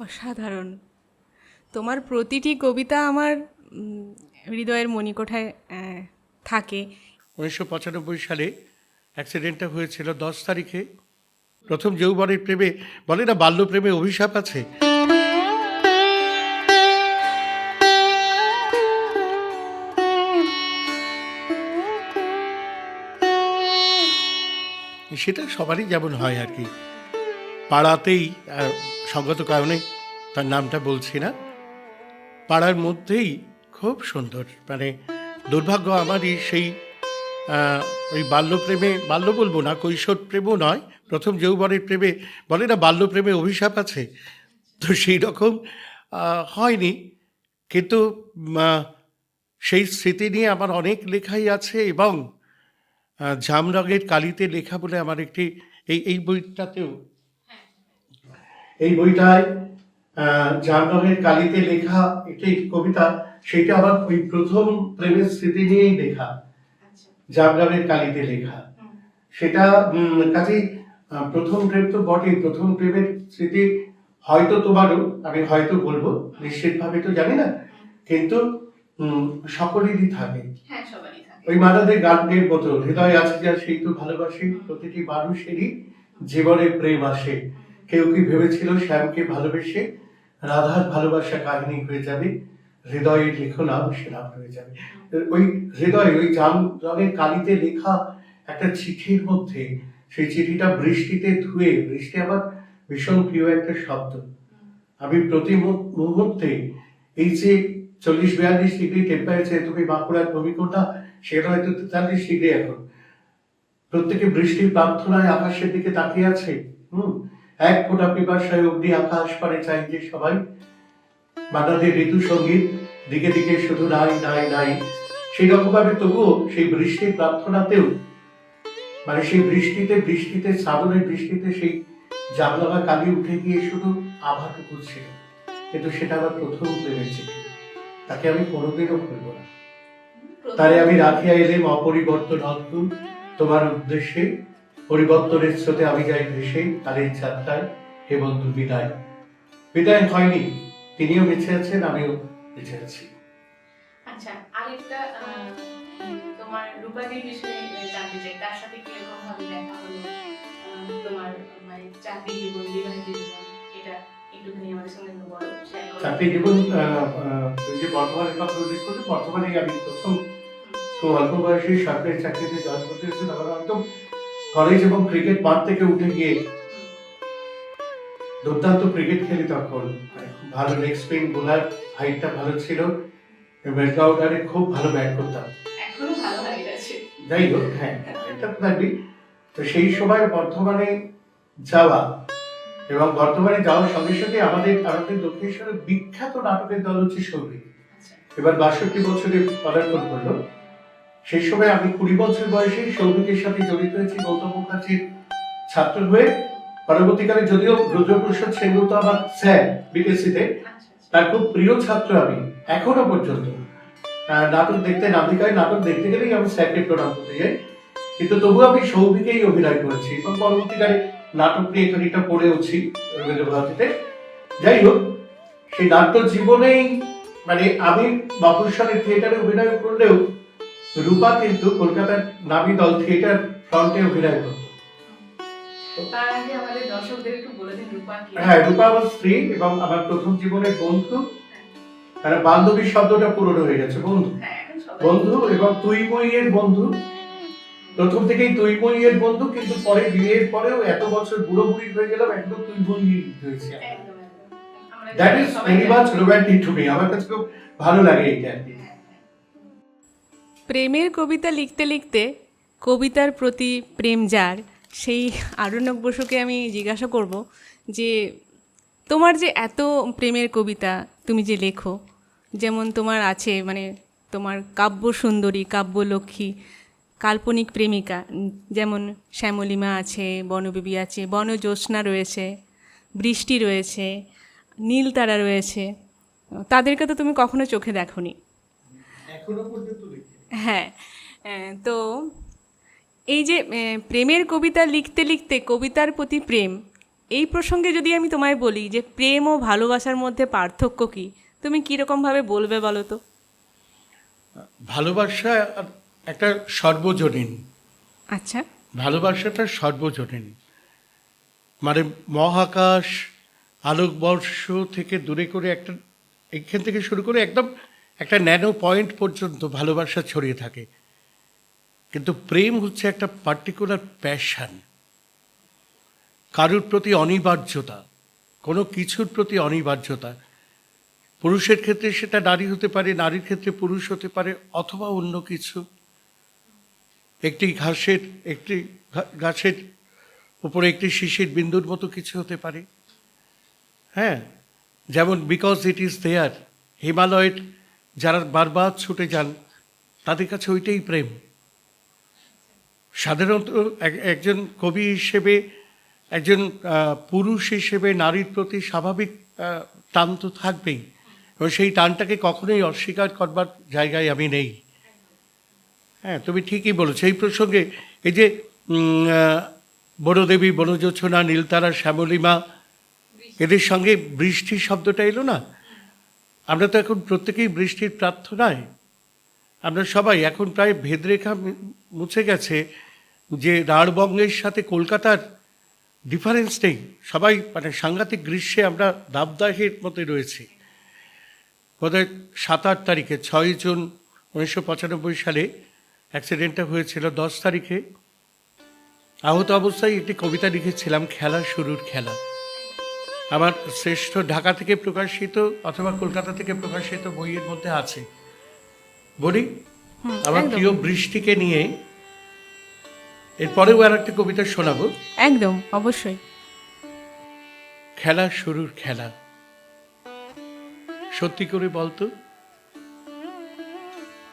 অসাধারণ। তোমার প্রতিটি কবিতা আমার হৃদয়ের মণিকোঠায় থাকে। উনিশশো পঁচানব্বই সালে অ্যাক্সিডেন্টটা হয়েছিল দশ তারিখে। প্রথম যৌবনের প্রেমে, বলে না বাল্য প্রেমে অভিশাপ আছে? সেটা সবারই যেমন হয় আর কি। পাড়াতেই সঙ্গত কারণে তার নামটা বলছি না, পাড়ার মধ্যেই খুব সুন্দর। মানে দুর্ভাগ্য আমারই সেই ওই বাল্যপ্রেমে, বাল্য বলব না কৈশোর প্রেমও নয়, প্রথম যৌবনের প্রেমে, বলে না বাল্যপ্রেমে অভিশাপ আছে, তো সেই রকম হয়নি। কিন্তু সেই স্মৃতি নিয়ে আমার অনেক লেখাই আছে এবং জামরঙের কালিতে লেখা বলে আমার একটি, এই এই বইটাতেও এই বইটায় জামরঙের কালিতে লেখা একটি কবিতা সেটা আবার ওই প্রথম প্রেমের স্মৃতি নিয়েই লেখা জামরঙের কালিতে লেখা। সেটা কাজেই প্রথম প্রেম তো বটেই প্রথম প্রেমের স্মৃতি হয়তো তোমারও আমি হয়তো বলব নিশ্চিতভাবে তো জানি না কিন্তু সকলেরই থাকে। হ্যাঁ ওই মাতাদের গানের মতো হৃদয় আছে যার সেই তো ভালোবাসে প্রতিটি মানুষেরই জীবনে প্রেম আসে। কেউ কি ভেবেছিল শ্যামকে ভালোবেসে রাধার ভালোবাসা কাহিনী হয়ে যাবে? হৃদয়ের লেখো নাম, সে নাম হয়ে যাবে। ওই হৃদয়, ওই জাম রঙের কালিতে লেখা একটা চিঠির মধ্যে সেই চিঠিটা বৃষ্টিতে ধুয়ে, বৃষ্টি আমার ভীষণ প্রিয় একটা শব্দ। আমি প্রতি মুহূর্তে এই যে চল্লিশ বিয়াল্লিশ ডিগ্রি টেম্পারেচার তুমি বাঁকুড়ার ভূমিকোটা সেটা হয়তো তেতাল্লিশ ডিগ্রি এখন। প্রত্যেকে বৃষ্টির প্রার্থনায় আকাশের দিকে তাকিয়ে আছে, হুম? এক ফোঁটা পিপাসায় অগ্নি আকাশ পারে চাই যে সবাই। বানাদের ঋতু সংগীত, দিকে দিকে শুধু নাই নাই নাই। সেই রকম ভাবে তবুও সেই বৃষ্টির প্রার্থনাতেও মানে সেই বৃষ্টিতে বৃষ্টিতে শ্রাবণের বৃষ্টিতে সেই জানলা বা কালি উঠে গিয়ে শুধু আভাটুকু ছিল কিন্তু সেটা আমার প্রথম প্রেমের তাকে আমি কোনোদিনও ভুলবো না। তারে আমি রাখিয়া এলেম অপরিবর্তন অদ্ভুত। তোমার উদ্দেশ্যে পরিবর্তনের স্রোতে আমি যাই ভেসে কালের যাত্রায় হে বন্ধু বিদায়। বিদায় হয়নি তিনিও বেঁচে আছেন আমিও বেঁচে আছি। আচ্ছা আরেকটা তোমার রূপাদির বিষয়ে জানতে চাই। তার সাথে কীরকম ভাবে দেখা হলো? তোমার মানে চাকরি জীবন বিবাহিত জীবন এটা একটুখানি আমাদের সঙ্গে বলো চাকরি জীবন আহ, আহ, ওই যে বর্তমানের কথা উল্লেখ করলে বর্তমানে আমি প্রথম খুব অল্প বয়সে সরকারি চাকরিতে জয়েন করতে এসেছিল আমার একদম কলেজ এবং ক্রিকেট মাঠ থেকে উঠে গিয়ে দুর্দান্ত ক্রিকেট খেলি তখন। ভালো লেগ স্পিন বোলার হাইটটা ভালো ছিল ওয়েস্ট খুব ভালো ব্যাট করতাম। যাই হোক হ্যাঁ এটা তো থাকবেই তো সেই সময় বর্ধমানে যাওয়া এবং বর্তমানে যাওয়ার সঙ্গে সঙ্গে আমাদের ভারতের দক্ষিণেশ্বরের বিখ্যাত নাটকের দল হচ্ছে সৌভিক। আচ্ছা। এবার বাষট্টি বছরে পদার্পণ করল। সেই সময় আমি কুড়ি বছর বয়সে সৌভিকের সাথে জড়িত হয়েছি গৌতম মুখার্জির ছাত্র হয়ে। পরবর্তীকালে যদিও রুদ্রপ্রসাদ সেনগুপ্ত আমার স্যার বিকেসিতে তার খুব প্রিয় ছাত্র আমি, এখনও পর্যন্ত। নাটক দেখতে নাটিকায় নাটক দেখতে গেলেই আমি স্যারকে প্রণাম করতে যাই। কিন্তু তবু আমি সৌভিকেই অভিনয় করেছি এবং পরবর্তীকালে নাটক নিয়ে খানিকটা পড়েওছি রবীন্দ্র ভারতীতে যাই হোক, সেই নাট্য জীবনেই মানে আমি মফস্বলের থিয়েটারে অভিনয় করলেও রূপা কিন্তু কলকাতার নামী দল থিয়েটার ফ্রন্টে অভিনয় করত। তার আগে আমাদের দর্শকদের একটু বলে দিন রূপা কি? হ্যাঁ রূপা আমার স্ত্রী এবং আমার প্রথম জীবনের বন্ধু। বান্ধবী শব্দটা পুরনো হয়ে গেছে বন্ধু। হ্যাঁ বন্ধু এবং তুই বন্ধু। প্রথম থেকেই তুই বইয়ের বন্ধু কিন্তু পরে বিয়ের পরেও এত বছর বুড়ো বুড়ি হয়ে গেলাম একদম তুই বই হয়েছে that is very. Much romantic to me আমার কাছে খুব ভালো লাগে এইটা আর কি হ্যাঁ। প্রেমের কবিতা লিখতে লিখতে কবিতার প্রতি প্রেম যার, সেই আরণ্যক বসুকে আমি জিজ্ঞাসা করব যে, তোমার যে এত প্রেমের কবিতা তুমি যে লেখো, যেমন তোমার আছে মানে তোমার কাব্য সুন্দরী কাব্যলক্ষ্মী কাল্পনিক প্রেমিকা, যেমন শ্যামলিমা আছে, বনবিবি আছে, বনজ্যোৎস্না রয়েছে, বৃষ্টি রয়েছে, নীলতারা রয়েছে। তাদেরকে তো তুমি কখনো চোখে দেখোনি। এখনও পর্যন্ত হ্যাঁ তো এই যে প্রেমের কবিতা লিখতে লিখতে কবিতার প্রতি প্রেম এই প্রসঙ্গে যদি আমি তোমায় বলি যে প্রেম ও ভালোবাসার মধ্যে পার্থক্য কি তুমি কীরকমভাবে বলবে বলো তো? ভালোবাসা একটা সর্বজনীন। আচ্ছা। ভালোবাসাটা সর্বজনীন। মানে মহাকাশ আলোকবর্ষ থেকে দূরে করে একটা এখান থেকে শুরু করে একদম একটা ন্যানো পয়েন্ট পর্যন্ত ভালোবাসা ছড়িয়ে থাকে। কিন্তু প্রেম হচ্ছে একটা পার্টিকুলার প্যাশান কারুর প্রতি অনিবার্যতা, কোনো কিছুর প্রতি অনিবার্যতা, পুরুষের ক্ষেত্রে সেটা নারী হতে পারে, নারীর ক্ষেত্রে পুরুষ হতে পারে, অথবা অন্য কিছু। একটি ঘাসের, একটি গাছের উপরে একটি শিশির বিন্দুর মতো কিছু হতে পারে। হ্যাঁ যেমন বিকজ ইট ইজ দেয়ার হিমালয়ের যারা বারবার ছুটে যান, তাদের কাছে ওইটাই প্রেম। সাধারণত এক- একজন কবি হিসেবে, একজন পুরুষ হিসেবে নারীর প্রতি স্বাভাবিক টান তো থাকবেই। এবং সেই টানটাকে কখনোই অস্বীকার করবার জায়গায় আমি নেই। হ্যাঁ তুমি ঠিকই বলেছ। এই প্রসঙ্গে এই যে বনদেবী বনযোছনা নীলতারা, শ্যামলিমা, এদের সঙ্গে বৃষ্টি শব্দটা এলো না? আমরা তো এখন প্রত্যেকেই বৃষ্টির প্রার্থনায়। আমরা সবাই এখন প্রায় ভেদরেখা মুছে গেছে যে রাঢ়বঙ্গের সাথে কলকাতার ডিফারেন্স নেই। সবাই মানে সাংঘাতিক গ্রীষ্মে আমরা দাবদাহের মধ্যে রয়েছি। বোধহয় সাত আট তারিখে ছয় জুন উনিশশো পঁচানব্বই সালে অ্যাক্সিডেন্টটা হয়েছিল দশ তারিখে। আহত অবস্থায় একটি কবিতা লিখেছিলাম, খেলা শুরুর খেলা। আমার শ্রেষ্ঠ ঢাকা থেকে প্রকাশিত অথবা কলকাতা থেকে প্রকাশিত বইয়ের মধ্যে আছে। বলি? আমার প্রিয় বৃষ্টিকে নিয়ে এরপরেও আর একটা কবিতা শোনাবো। একদম অবশ্যই। খেলা শুরুর খেলা। সত্যি করে বলতো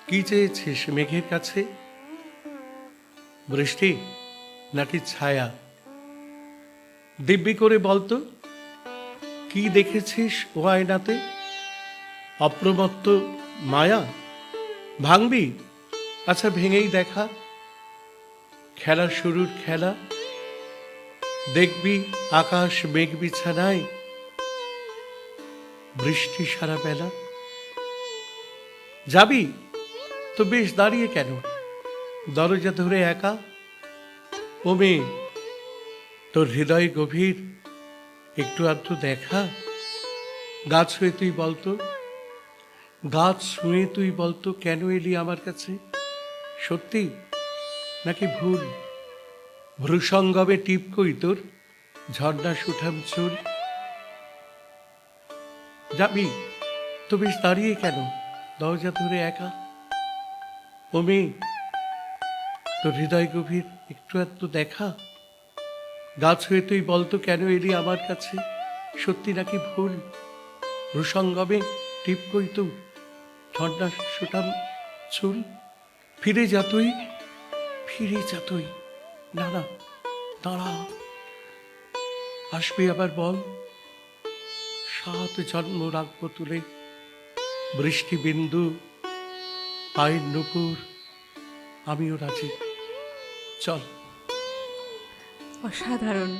কি চেয়েছিস মেঘের কাছে? বৃষ্টি নাকি ছায়া? দিব্যি করে বলতো কি দেখেছিস ও আয়নাতে অপ্রমত্ত মায়া? ভাঙবি? আচ্ছা ভেঙেই দেখা। খেলা শুরুর খেলা। দেখবি আকাশ মেঘ বিছানায়। বৃষ্টি সারা বেলা। যাবি? তো বেশ, দাঁড়িয়ে কেন? দরজা ধরে একা। ও মেয়ে, তোর হৃদয় গভীর। একটু আধটু দেখা। গাছ হয়ে তুই বলতো। গাছ শুয়ে তুই বলতো, কেন এলি আমার কাছে? সত্যি? নাকি ভুল? ভ্রুসঙ্গমে টিপ কই তোর? ঝর্ণা সুঠাম চুল? যাবি? তো বেশ দাঁড়িয়ে কেন? দরজা ধরে একা? ও মেয়ে, তোর হৃদয় গভীর, একটু একটু দেখা? গাছ হয়ে তুই বলতো কেন এলি আমার কাছে? সত্যি নাকি ভুল? ভ্রুসঙ্গমে টিপ কই তো? ঝর্ণা সুঠাম চুল? ফিরে যা তুই, ফিরে যা তুই। না না, দাঁড়া। আসবি আবার বল। সাত জন্ম রাখব তুলে। বৃষ্টি বিন্দু পায়ের নুপুর। আমিও রাজি। চল। অসাধারণ।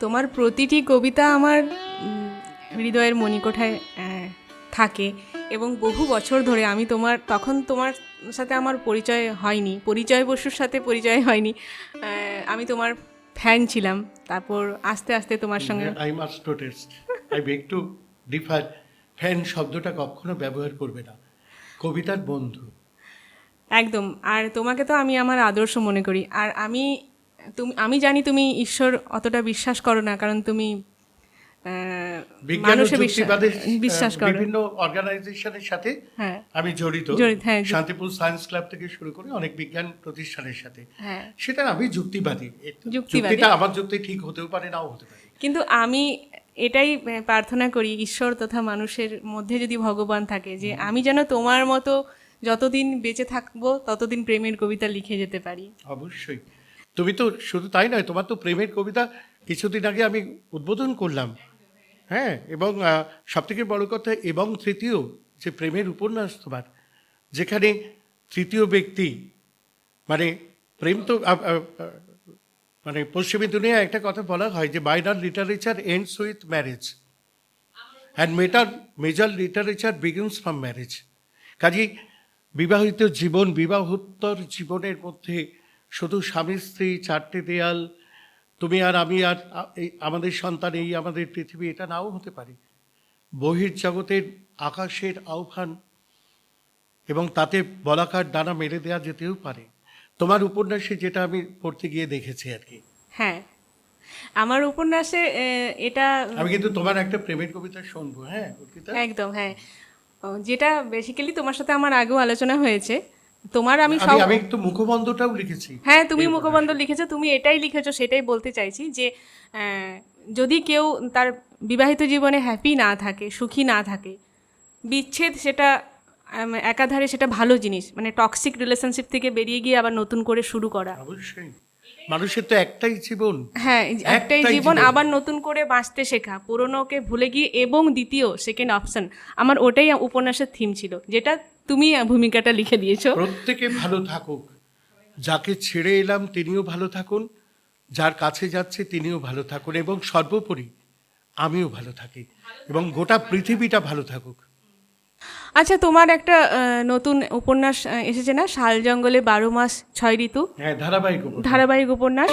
তোমার প্রতিটি কবিতা আমার হৃদয়ের মণিকোঠায় থাকে এবং বহু বছর ধরে আমি তোমার তখন তোমার সাথে আমার পরিচয় হয়নি পরিচয় বসুর সাথে পরিচয় হয়নি। আমি তোমার ফ্যান ছিলাম। তারপর আস্তে আস্তে তোমার সঙ্গে I must protest I beg to differ fan শব্দটা কখনো ব্যবহার করবে না। কবিতার বন্ধু। একদম। আর তোমাকে তো আমি আমার আদর্শ মনে করি। আর আমি তুমি আমি জানি তুমি ঈশ্বর অতটা বিশ্বাস করো না কারণ তুমি মানুষে বিশ্বাস করো। বিভিন্ন অর্গানাইজেশনের সাথে হ্যাঁ। আমি জড়িত। হ্যাঁ। শান্তিপুর সায়েন্স ক্লাব থেকে শুরু করে অনেক বিজ্ঞান প্রতিষ্ঠানের সাথে। হ্যাঁ। সেটা আমি যুক্তিবাদী। যুক্তিটা আমার যুক্তি ঠিক হতেও পারে নাও হতে পারে। কিন্তু আমি এটাই প্রার্থনা করি ঈশ্বর তথা মানুষের মধ্যে যদি ভগবান থাকে যে আমি যেন তোমার মতো যতদিন বেঁচে থাকব ততদিন প্রেমের কবিতা লিখে যেতে পারি। অবশ্যই। তুমি তো শুধু তাই নয়, তোমার তো প্রেমের কবিতা কিছুদিন আগে আমি উদ্বোধন করলাম। হ্যাঁ এবং সব থেকে বড় কথা এবং তৃতীয় যে প্রেমের উপন্যাস তোমার, যেখানে তৃতীয় ব্যক্তি মানে প্রেম তো মানে পশ্চিমী দুনিয়ায় একটা কথা বলা হয় যে minor literature ends with marriage and matter major literature begins from marriage কাজেই বিবাহিত জীবন, বিবাহোত্তর জীবনের মধ্যে শুধু স্বামী স্ত্রী চারটে দেয়াল তুমি আর আমি আর আমাদের সন্তান এই আমাদের পৃথিবী এটা নাও হতে পারে। বহির্জগতের আকাশের আহ্বান এবং তাতে বলাকার ডানা মেরে দেওয়া যেতেও পারে। তোমার উপন্যাসে যেটা আমি পড়তে গিয়ে দেখেছি আর কি। হ্যাঁ। আমার উপন্যাসে এটা আমি কিন্তু তোমার একটা প্রেমের কবিতা শুনব হ্যাঁ? একদম হ্যাঁ। যেটা বেসিক্যালি তোমার সাথে আমার আগেও আলোচনা হয়েছে। তোমার আমি সব আমি একটু মুখবন্ধটাও লিখেছি। হ্যাঁ তুমি মুখবন্ধ লিখেছো। তুমি এটাই লিখেছো সেটাই বলতে চাইছি যে যদি কেউ তার বিবাহিত জীবনে হ্যাপি না থাকে সুখী না থাকে বিচ্ছেদ সেটা একাধারে সেটা ভালো জিনিস মানে টক্সিক রিলেশনশিপ থেকে বেরিয়ে গিয়ে আবার নতুন করে শুরু করা। অবশ্যই। মানুষের তো একটাই জীবন। হ্যাঁ একটাই জীবন। আবার নতুন করে বাঁচতে শেখা পুরনোকে ভুলে গিয়ে এবং দ্বিতীয় সেকেন্ড অপশন আমার ওটাই উপন্যাসের থিম ছিল যেটা তুমি ভূমিকাটা লিখে দিয়েছ। প্রত্যেকে ভালো থাকুক। যাকে ছেড়ে এলাম তিনিও ভালো থাকুন। যার কাছে যাচ্ছে তিনিও ভালো থাকুন। এবং সর্বোপরি আমিও ভালো থাকি। এবং গোটা পৃথিবীটা ভালো থাকুক। আচ্ছা তোমার একটা নতুন উপন্যাস এসেছে না? শাল জঙ্গলে বারো মাস ছয় ঋতু। হ্যাঁ ধারাবাহিক ধারাবাহিক উপন্যাস।